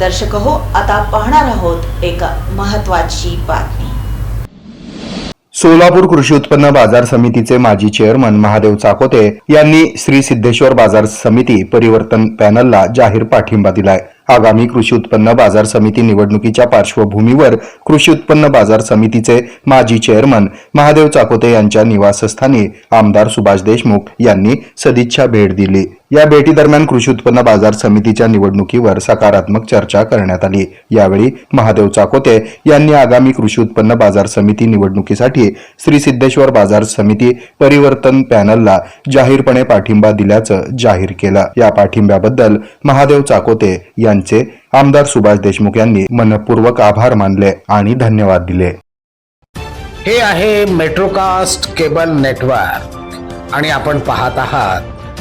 दर्शक हो आता पाहणार आहोत एक महत्वाची बातमी. सोलापूर कृषी उत्पन्न बाजार समितीचे माजी चेअरमन महादेव चाकोते यांनी श्री सिद्धेश्वर बाजार समिती परिवर्तन पॅनलला जाहीर पाठिंबा दिलाय. आगामी कृषी उत्पन्न बाजार समिती निवडणुकीच्या पार्श्वभूमीवर कृषी उत्पन्न बाजार समितीचे माजी चेअरमन महादेव चाकोते यांच्या निवासस्थानी आमदार सुभाष देशमुख यांनी सदिच्छा भेट दिली. या भेटीदरम्यान कृषी उत्पन्न बाजार समितीच्या निवडणुकीवर सकारात्मक चर्चा करण्यात आली. यावेळी महादेव चाकोते यांनी आगामी कृषी उत्पन्न बाजार समिती निवडणुकीसाठी श्री सिद्धेश्वर बाजार समिती परिवर्तन पॅनलला जाहीरपणे पाठिंबा दिल्याचं जाहीर केलं. या पाठिंब्याबद्दल महादेव चाकोते यांचे आमदार सुभाष देशमुख यांनी मनपूर्वक आभार मानले आणि धन्यवाद दिले. हे आहे मेट्रोकास्ट केबल नेटवर्क आणि आपण पाहत आहात